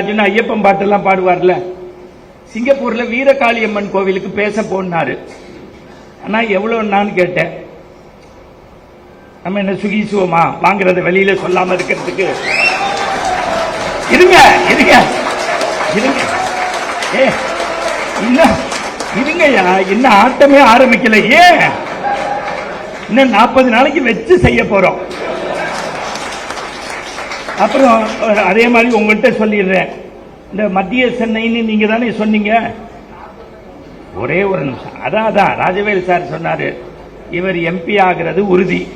நாகராஜன் ஐயப்பன் பாட்டெல்லாம் பாடுவார்ல. சிங்கப்பூர்ல வீரகாளியம்மன் கோவிலுக்கு பேச போனாரு. ஆனா எவ்வளவு நான் கேட்டேன். நம்ம என்ன சுகிசுவமா? வாங்குறத வெளியில சொல்லாம இருக்கிறதுக்கு. இருங்க இருங்க. இருங்க. ஏ இன்னும் இருங்கய்யா. இன்னும் ஆட்டமே ஆரம்பிக்கல. ஏன்? இன்னும் நாற்பது நாளைக்கு வச்சு செய்ய போறோம். அப்புறம் அதே மாதிரி உங்கள்கிட்ட சொல்லிடுறேன். இந்த மத்திய சென்னைன்னு நீங்க தானே சொன்னீங்க? ஒரே ஒரு நிமிஷம். அதான் அதான். ராஜவேல் சார் சொன்னாரு. இவர் எம்பி ஆகிறது உறுதி.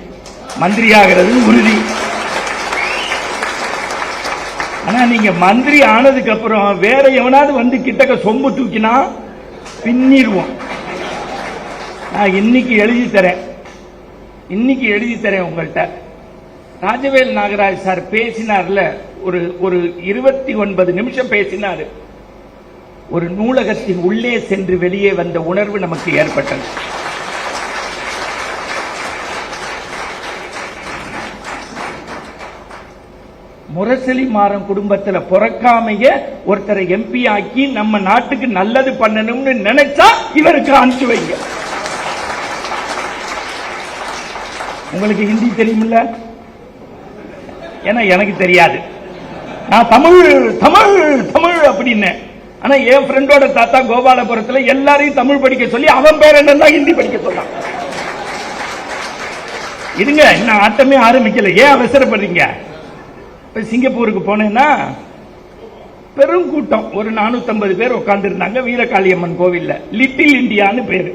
மந்திரி ஆகிறது உறுதி. ஆனா நீங்க மந்திரி ஆனதுக்கு அப்புறம் வேற எவனாவது வந்து கிட்டக்க சொம்பு தூக்கினா பின்னிடுவோம். நான் இன்னைக்கு எழுதி தரேன். இன்னைக்கு எழுதி தரேன் உங்கள்கிட்ட ராஜவேல் நாகராஜ் சார் பேசினார்ல ஒரு ஒரு இருபத்தி ஒன்பது நிமிஷம் பேசினாரு. ஒரு நூலகத்தின் உள்ளே சென்று வெளியே வந்த உணர்வு நமக்கு ஏற்பட்டது. முரசலி மாறன் குடும்பத்துல பிறக்காமைய ஒருத்தரை எம்பி ஆக்கி நம்ம நாட்டுக்கு நல்லது பண்ணணும்னு நினைச்சா இவருக்கு அனுப்பிச்சு வைங்க. உங்களுக்கு ஹிந்தி தெரியுமில்ல? ஏன்னா எனக்கு தெரியாது. நான் தமிழ் தமிழ் தமிழ் அப்படின்னு. ஆனா என் ஃப்ரெண்டோட தாத்தா கோபாலபுரத்துல எல்லாரையும் தமிழ் படிக்க சொல்லி அவன் பேர் என்னன்னா ஹிந்தி படிக்க சொன்னான் இருங்க இன்னும் ஆட்டமே ஆரம்பிக்கல. ஏன் அவசரப்படுறீங்க? இப்ப சிங்கப்பூருக்கு போனேன்னா பெரும் கூட்டம். ஒரு 450 பேர் உட்கார்ந்து இருந்தாங்க வீரகாளியம்மன் கோவில்ல. லிட்டில் இந்தியான்னு பேரு.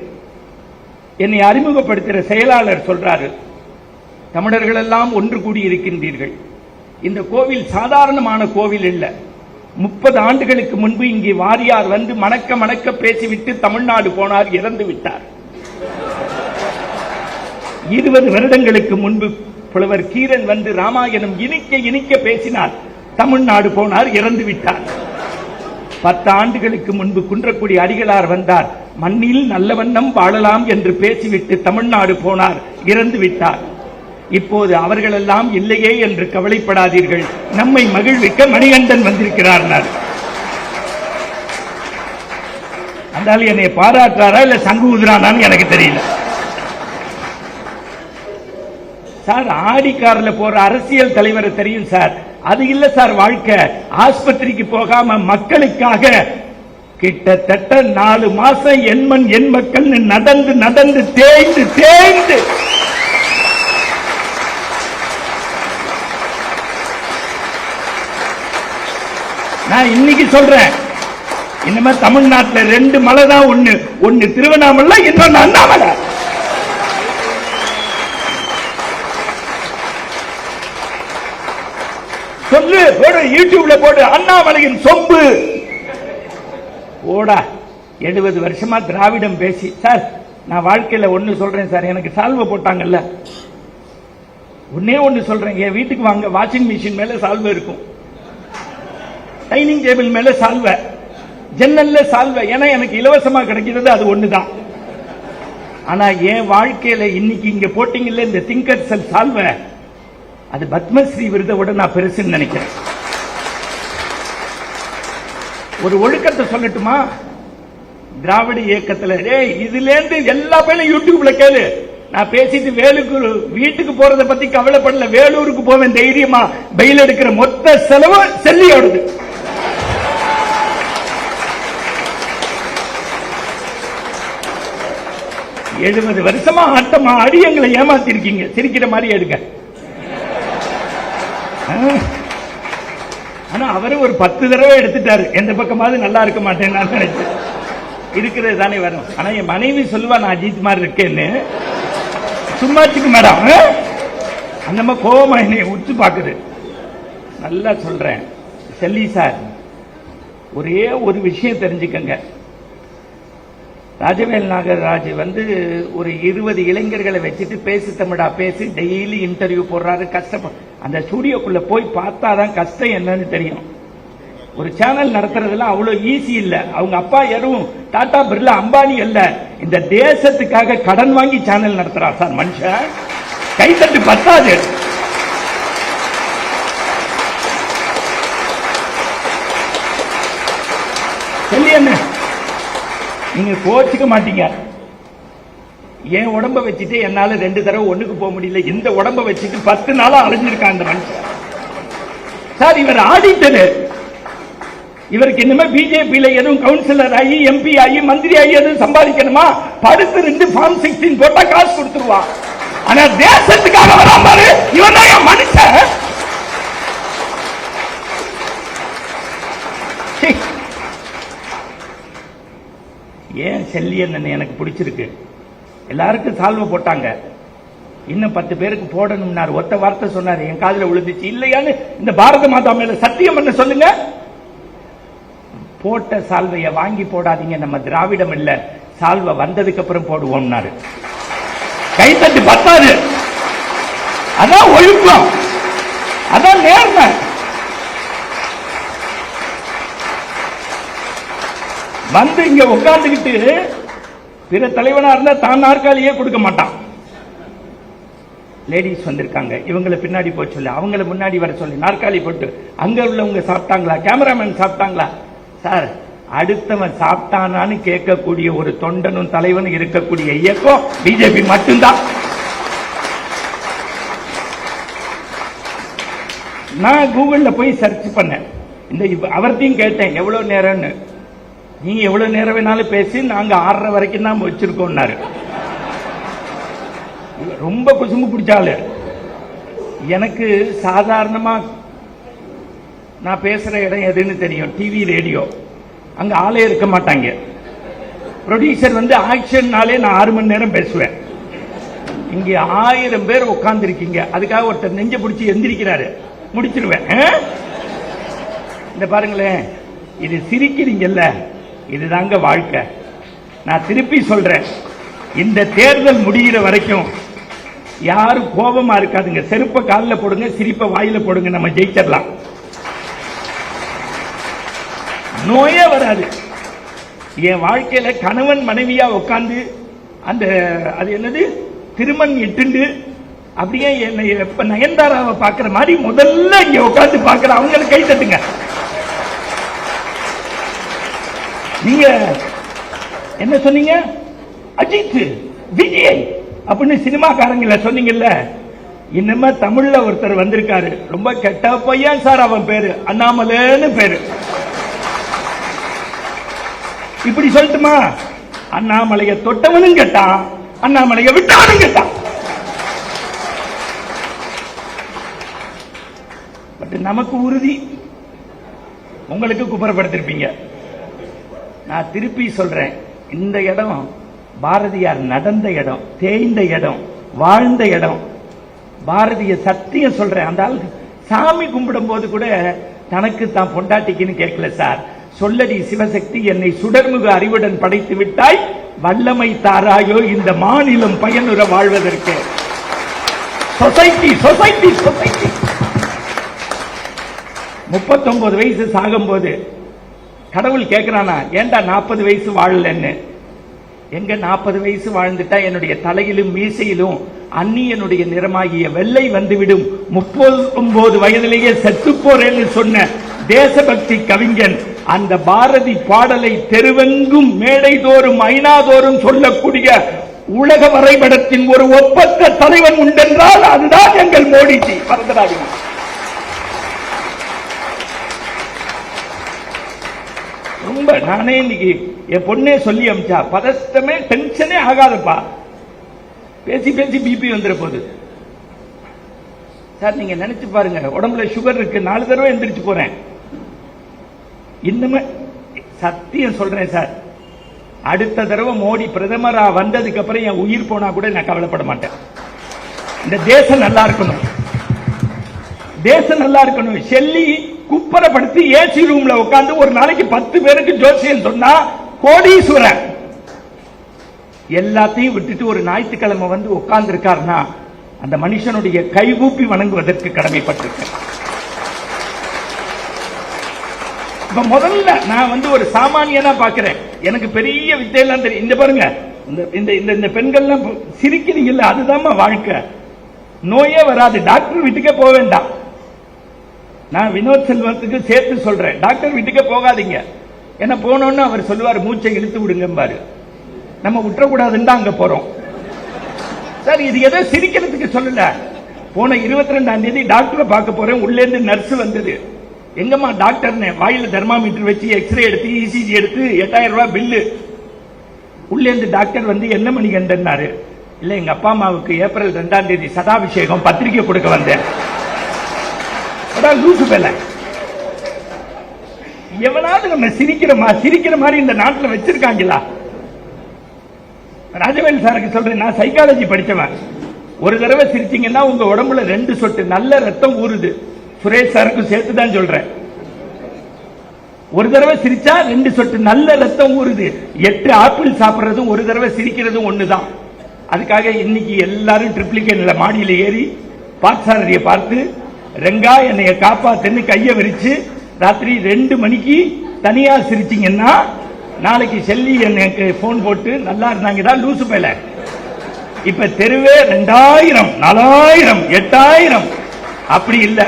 என்னை அறிமுகப்படுத்துகிற செயலாளர் சொல்றாரு தமிழர்கள் எல்லாம் ஒன்று கூடி இருக்கின்றீர்கள் இந்த கோவில் சாதாரணமான கோவில் இல்ல. முப்பது ஆண்டுகளுக்கு முன்பு இங்கே வாரியார் வந்து மணக்க மணக்க பேசிவிட்டு தமிழ்நாடு போனார் இறந்து விட்டார். இருபது வருடங்களுக்கு முன்பு புலவர் கீரன் வந்து ராமாயணம் இனிக்க இனிக்க பேசினார் தமிழ்நாடு போனார் இறந்து விட்டார். பத்து ஆண்டுகளுக்கு முன்பு குன்றக்குடி அடிகளார் வந்தார் மண்ணில் நல்ல வண்ணம் வாழலாம் என்று பேசிவிட்டு தமிழ்நாடு போனார் இறந்து விட்டார். இப்போது அவர்களெல்லாம் இல்லையே என்று கவலைப்படாதீர்கள். நம்மை மகிழ்விக்க மணிகண்டன் வந்திருக்கிறார் அதனால என்னை பாராட்டுறாரா இல்ல சங்கு ஊதுறானான்னு எனக்கு தெரியல. சார் ஆடி கார்ல போற அரசியல் தலைவரை தெரியும் சார். அது இல்ல சார் வாழ்க்கை. ஆஸ்பத்திரிக்கு போகாம மக்களுக்காக கிட்டத்தட்ட நாலு மாசம் எண்மண் எண் மக்கள் நடந்து நடந்து தேய்ந்து தேய்ந்து நான் இன்னைக்கு சொல்றேன். இனிமே தமிழ்நாட்டுல ரெண்டு மலை தான் ஒண்ணு. ஒண்ணு திருவண்ணாமலை இன்னொன்னு அண்ணாமலை. சொல்லு போடு யூடியூப்ல போடு அண்ணாமலையின் சொம்பு. ஓடா எழுபது வருஷமா திராவிடம் பேசி. சார் நான் வாழ்க்கையில ஒண்ணு சொல்றேன் சார். எனக்கு சால்வை போட்டாங்கல்ல. ஒன்னே ஒன்னு சொல்றேன். என் வீட்டுக்கு வாங்க வாஷிங் மிஷின் மேல சால்வை இருக்கும். டைனிங் டேபிள் மேல சால்வ. ஜன்னல்ல சால்வ. ஏன்னா எனக்கு இலவசமா கிடைக்கிறது அது ஒண்ணுதான். ஆனா என் வாழ்க்கையில இன்னைக்கு இங்க போட்டீங்கல்ல இந்த திங்கர் செல் சால்வ. அது பத்மஸ்ரீ விருதை விட நான் பெருசுன்னு நினைக்கிறேன். ஒரு ஒழுக்கத்தை சொல்லட்டுமா? திராவிட இயக்கத்துல இதுல இருந்து எல்லா பேரும் யூடியூப்ல கேளு. நான் பேசிட்டு வேலுக்கு வீட்டுக்கு போறத பத்தி கவலைப்படல. வேலூருக்கு போவேன் தைரியமா. பெயில் எடுக்கிற மொத்த செலவு செல்லியோடுது. எழுபது வருஷமா ஆட்டமா அடி எங்களை ஏமாத்தி இருக்கீங்க சிரிக்கிற மாதிரி எடுங்க. ஆனா அவரு ஒரு பத்து தடவை எடுத்துட்டாரு. எந்த பக்கமாவது நல்லா இருக்க மாட்டேன் நான் நினைச்சேன். இருக்கிறது தானே வரும். ஆனா என் மனைவி சொல்லுவா நான் அஜித் மாதிரி இருக்கேன்னு. சும்மாச்சுக்கு மேடம். அந்த மாதிரி கோவமா என்னை உத்து பாக்குது. நல்லா சொல்றேன். செல்லி சார் ஒரே ஒரு விஷயம் தெரிஞ்சுக்கங்க. ராஜவேல் நாகராஜ் வந்து ஒரு இருபது இளைஞர்களை வச்சுட்டு பேசு தமிழா பேசி டெய்லி இன்டர்வியூ போடுறாரு கஷ்டப்ப. அந்த ஸ்டூடியோக்குள்ள போய் பார்த்தா தான் கஷ்டம் என்னன்னு தெரியும். ஒரு சேனல் நடத்துறதுலாம் அவ்வளவு ஈஸி இல்ல. அவங்க அப்பா யாரும் டாடா பிர்லா அம்பானி அல்ல. இந்த தேசத்துக்காக கடன் வாங்கி சேனல் நடத்துறா சார் மனுஷன். கைத்தட்டு பத்தாது. சொல்லி என்ன? நீங்க கோச்சுக்க மாட்டீங்க. என் உடம்ப வச்சுட்டு என்னால ரெண்டு தடவை ஒண்ணுக்கு போக முடியல? இந்த உடம்ப வச்சுட்டு பத்து நாளா அலைஞ்சிருக்கான் அந்த மனுஷன். சார் இவர் ஆடிட்டரு. இவருக்கு இனிமே பிஜேபியில எதுவும் கவுன்சிலர் ஆகி எம்பி ஆகி மந்திரி ஆகி எதுவும் சம்பாதிக்கணுமா? படுத்து ரெண்டு ஃபார்ம் சிக்ஸ்டீன் போட்டா காசு கொடுத்துருவான் ஆனா தேசத்துக்காக வராம இவன் தான் மனுஷன். ஏன் செல்லியன் எனக்கு பிடிச்சிருக்கு? எல்லாருக்கும் சால்வை போட்டாங்க. இன்னும் பத்து பேருக்கு போடணும்னாரு. ஒத்த வார்த்தை சொன்னாரு. என் காதல விழுந்துச்சு. இல்லையான்னு இந்த பாரத மாதா மேல சத்தியம் பண்ண சொல்லுங்க. போட்ட சால்வைய வாங்கி போடாதீங்க. நம்ம திராவிடம் இல்ல. சால்வை வந்ததுக்கு அப்புறம் போடுவோம்னாரு. கைத்தட்டு பத்தாது. அதான் ஒழுக்கம். அதான் நேர்மை. வந்து இங்க உட்கார்ந்துக்கிட்டு பிற தலைவனா இருந்தா தான் நாற்காலியே கொடுக்க மாட்டான். லேடிஸ் வந்திருக்காங்க. இவங்களை பின்னாடி போய் சொல்லி. அவங்கள முன்னாடி வர சொல்லி. நாற்காலி போட்டு அங்க உள்ளவங்க சாப்பிட்டாங்களா? கேமராமேன் சாப்பிட்டாங்களா? சார் அடுத்தவன் சாப்பிட்டானான்னு கேட்கக்கூடிய ஒரு தொண்டனும் தலைவனும் இருக்கக்கூடிய இயக்கம் பிஜேபி மட்டும்தான். நான் கூகுள்ல போய் சர்ச் பண்ணேன். இந்த அவர்த்தையும் கேட்டேன் எவ்வளவு நேரம்னு? நீங்க எவ்வளவு நேரம் வேணாலும் பேசி நாங்க ஆறரை வரைக்கும் தான் வச்சிருக்கோம்னாரு. ரொம்ப குசும்பு பிடிச்சாலு எனக்கு சாதாரணமா நான் பேசுற இடம் எதுன்னு தெரியும் டிவி ரேடியோ அங்க ஆளே இருக்க மாட்டாங்க. ப்ரொடியூசர் வந்து ஆக்ஷன்னாலே நான் ஆறு மணி நேரம் பேசுவேன். இங்க ஆயிரம் பேர் உட்காந்துருக்கீங்க அதுக்காக ஒருத்தர் நெஞ்ச பிடிச்சி எந்திரிக்கிறாரு. முடிச்சிருவேன். ஆ? இந்த பாருங்களேன் இது சிரிக்கிறீங்கல்ல? இதுதாங்க வாழ்க்கை. நான் திருப்பி சொல்றேன். இந்த தேர்தல் முடிகிற வரைக்கும் யாரும் கோபமா இருக்காதுங்க. செருப்ப காலில் போடுங்க சிரிப்ப வாயில போடுங்க நம்ம ஜெயிச்சிடலாம். நோயே வராது. என் வாழ்க்கையில கணவன் மனைவியா உட்காந்து அந்த அது என்னது? திருமண் இட்டுண்டு அப்படியே என்னை இப்ப நயன்தாராவை பார்க்கிற மாதிரி முதல்ல இங்க உட்காந்து பார்க்கிற அவங்களுக்கு கை தட்டுங்க. நீங்க என்ன சொன்னீங்க? அஜித் விஜய் அப்படின்னு சினிமாக்காரங்கள சொன்னீங்கல்ல. இன்னமே தமிழ்ல ஒருத்தர் வந்திருக்காரு. ரொம்ப கெட்ட பையன் சார் அவன் பேரு. அண்ணாமலைன்னு பேரு. இப்படி சொல்லட்டுமா? அண்ணாமலைய தொட்டவனும் கேட்டான். அண்ணாமலைய விட்டவனும் கேட்டான். பட் நமக்கு உறுதி. உங்களுக்கு குப்புறப்படுத்திருப்பீங்க. நான் திருப்பி சொல்றேன். இந்த இடம் பாரதியார் நடந்த இடம் தேய்ந்த இடம் வாழ்ந்த இடம். பாரதிய சத்தியம் சொல்றேன். அந்த ஆளுக்கு சாமி கும்பிடும் போது கூட தனக்கு தான் பொண்டாட்டிக்குன்னு கேட்கல சார். சொல்லடி சிவசக்தி என்னை சுடர்முக அறிவுடன் படைத்து விட்டாய். வல்லமை தாராயோ இந்த மாநிலம் பயனுற வாழ்வதற்கு. சொசைட்டி சொசைட்டி சொசைட்டி முப்பத்தொன்பது வயசு சாகும்போது கடவுள் கேட்கிறானா ஏன்டா நாற்பது வயசு வாழலன்னு? எங்க நாற்பது வயசு வாழ்ந்துட்டா என்னுடைய தலையிலும் மீசையிலும் அந்நியனுடைய நிறமாகிய வெள்ளை வந்துவிடும். முப்பது ஒன்பது வயதிலேயே செத்து போறேன்னு சொன்ன தேசபக்தி கவிஞன் அந்த பாரதி பாடலை தெருவெங்கும் மேடைதோறும் ஐநாதோறும் சொல்லக்கூடிய உலக வரைபடத்தின் ஒரு ஒப்பற்ற தலைவன் உண்டென்றால் அதுதான் எங்கள் மோடிஜி. மறந்துடாதீங்க. ரொம்ப நானே இன்னைக்கு என் பொண்ணே சொல்லி அமிச்சா பதட்டமே டென்ஷனே ஆகாதப்பா. பேசி பேசி பிபி வந்துட போகுது சார் நீங்க நினைச்சு பாருங்க உடம்புல சுகர் இருக்கு நாலு தடவை எந்திரிச்சு போறேன். இன்னுமே சத்தியம் சொல்றேன் சார். அடுத்த தடவை மோடி பிரதமரா வந்ததுக்கு அப்புறம் என் உயிர் போனா கூட நான் கவலைப்பட மாட்டேன். இந்த தேசம் நல்லா இருக்கணும். தேசம் நல்லா இருக்கணும். செல்லி குப்பரப்படுத்தி ஏசி ரூம்ல உட்காந்து ஒரு நாளைக்கு பத்து பேருக்கு ஜோசியம் சொன்னா கோடீஸ்வரன் எல்லாத்தையும் விட்டுட்டு ஒரு ஞாயிற்றுக்கிழமை வந்து உட்கார்ந்து இருக்காருன்னா அந்த மனுஷனுடைய கைகூப்பி வணங்குவதற்கு கடமைப்பட்டிருக்கேன். இப்ப முதல்ல நான் வந்து ஒரு சாமானியனா பாக்குறேன் எனக்கு பெரிய வித்தையெல்லாம் தெரியும். இந்த பாருங்க இந்த இந்த இந்த இந்த பெண்கள்லாம் சிரிக்கிறீங்கல்ல அதுதாம்மா வாழ்க்கை. நோயே வராது. டாக்டர் வீட்டுக்கே போக வேண்டாம். நான் வினோத் செல்வத்துக்கு சேர்த்து சொல்றேன். டாக்டர் வீட்டுக்கே போகாதீங்க. என்ன போனோன்னு அவர் சொல்லுவார் மூச்சை இழுத்து விடுங்கம்பாரு. நம்ம விட்டுறக்கூடாதுன்னு தான் அங்க போறோம். சார் இது எதோ சிரிக்கிறதுக்கு சொல்லல. போன இருபத்தி ரெண்டாம் தேதி டாக்டரை பார்க்க போறேன். உள்ளே இருந்து நர்ஸ் வந்தது. எங்கம்மா டாக்டர்னு? வாயில தெர்மாமீட்டர் வச்சு எக்ஸ்ரே எடுத்து இசிஜி எடுத்து எட்டாயிரம் ரூபாய் பில்லு உள்ளே இருந்து டாக்டர் வந்து என்ன மணி இல்லை இல்ல எங்க அப்பா அம்மாவுக்கு ஏப்ரல் ரெண்டாம் தேதி சதாபிஷேகம் பத்திரிக்கை கொடுக்க வந்தேன். அதான் லூசு பேல எவனாவது நம்ம சிரிக்கிறோமா சிரிக்கிற மாதிரி இந்த நாட்டுல வச்சிருக்காங்களா? ராஜவேல் சாருக்கு சொல்றேன் நான் சைக்காலஜி படிச்சவன். ஒரு தடவை சிரிச்சீங்கன்னா உங்க உடம்புல ரெண்டு சொட்டு நல்ல ரத்தம் ஊறுது. சுரேஷ் சாருக்கும் சேர்த்து தான் சொல்றேன். ஒரு தடவை சிரிச்சா ரெண்டு சொட்டு நல்ல ரத்தம் ஊறுது. எட்டு ஆப்பிள் சாப்பிடுறதும் ஒரு தடவை சிரிக்கிறதும் ஒண்ணுதான். அதுக்காக இன்னைக்கு எல்லாரும் ட்ரிப்ளிகேட்ல மாடியில ஏறி பாட்சாரதியை பார்த்து ரெங்கா என்னைய காப்பாத்துன்னு கையை விரிச்சு ராத்திரி ரெண்டு மணிக்கு தனியா சிரிச்சிங்கன்னா நாளைக்கு செல்லி எனக்கு போன் போட்டு நல்லா இருந்தாங்க தான் லூசு பேல இப்ப தெருவே ரெண்டாயிரம் நாலாயிரம் எட்டாயிரம். அப்படி இல்லை.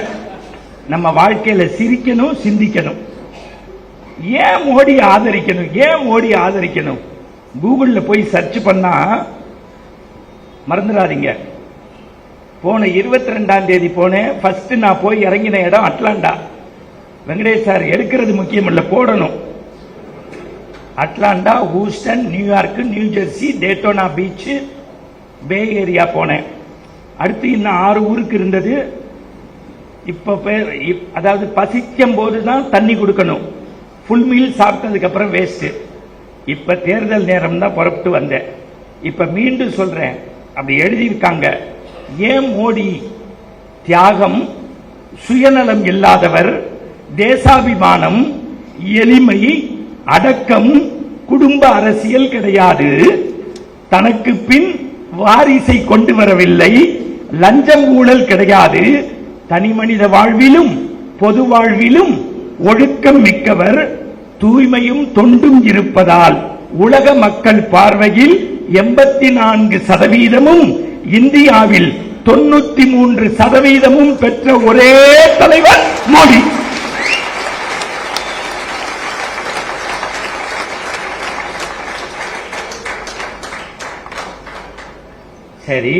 நம்ம வாழ்க்கையில சிரிக்கணும் சிந்திக்கணும். ஏன் மோடி ஆதரிக்கணும் ஏன் மோடி ஆதரிக்கணும்? கூகுள்ல போய் சர்ச் பண்ணா மறந்துடாதீங்க. போன இருபத்தி ரெண்டாம் தேதி போனேன் ஃபர்ஸ்ட் நான் போய் இறங்கின இடம் அட்லாண்டா. வெங்கடேஷ் சார் எடுக்கிறது முக்கியம் இல்லை போடணும். Atlanta Houston New York New Jersey Daytona beach bay area போனேன். அடுத்து இன்னும் ஆறு ஊருக்கு இருந்தது. இப்போ பேர் இப்- அதாவது பசிக்கும் போது தான் தண்ணி கொடுக்கணும். ஃபுல் மீல் சாப்பிட்டதுக்கு அப்புறம் வேஸ்ட் தேர்தல் நேரம் தான் புறப்பட்டு வந்தேன். இப்போ மீண்டும் சொல்றேன். அப்படி எழுதியிருக்காங்க. ஏன் மோடி? தியாகம் சுயநலம் இல்லாதவர் தேசாபிமானம் எளிமை அடக்கம் குடும்ப அரசியல் கிடையாது. தனக்கு பின் வாரிசை கொண்டு வரவில்லை. லஞ்சம் ஊழல் கிடையாது. தனி மனித வாழ்விலும் பொது வாழ்விலும் ஒழுக்கம் மிக்கவர் தூய்மையும் தொண்டும் இருப்பதால் உலக மக்கள் பார்வையில் எண்பத்தி நான்கு சதவீதமும் இந்தியாவில் தொண்ணூத்தி மூன்று சதவீதமும் பெற்ற ஒரே தலைவர் மோடி. சரி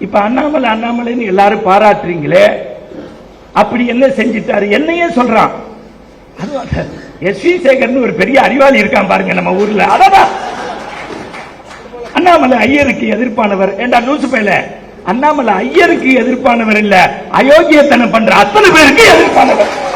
இப்ப அண்ணாமலை அண்ணாமலைன்னு எல்லாரும் பாராட்டுறீங்களே? அப்படி என்ன செஞ்சிட்டாரு? என்னையே சொல்றான். எஸ். வி. சேகர்னு ஒரு பெரிய அறிவாளி இருக்கான் பாருங்க நம்ம ஊர்ல. அதான் அண்ணாமலை ஐயருக்கு எதிர்ப்பானவர். ஏண்டா நியூஸ் பேல? அண்ணாமலை ஐயருக்கு எதிர்ப்பானவர் இல்ல. அயோக்கியத்தனம் பண்ற அத்தனை பேருக்கு எதிர்ப்பானவர்.